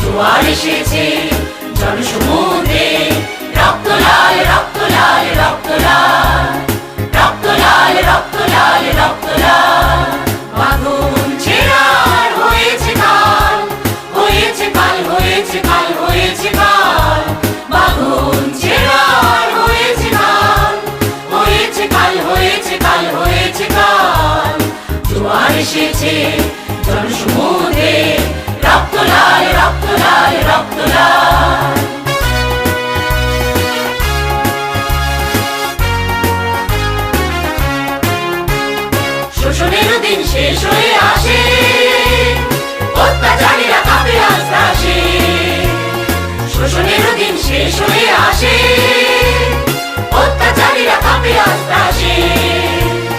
জোয়ার এসেছে, জনসমুদ্রে। রক্ত লাল রক্ত লাল রক্ত লাল রক্ত লাল রক্ত লাল রক্ত লাল বাগুন ছেড়ার হয়েছে কাল হয়েছে কাল হয়েছে কাল রক্ত লাল রক্ত লাল রক্ত লাল শোষণের দিন শেষ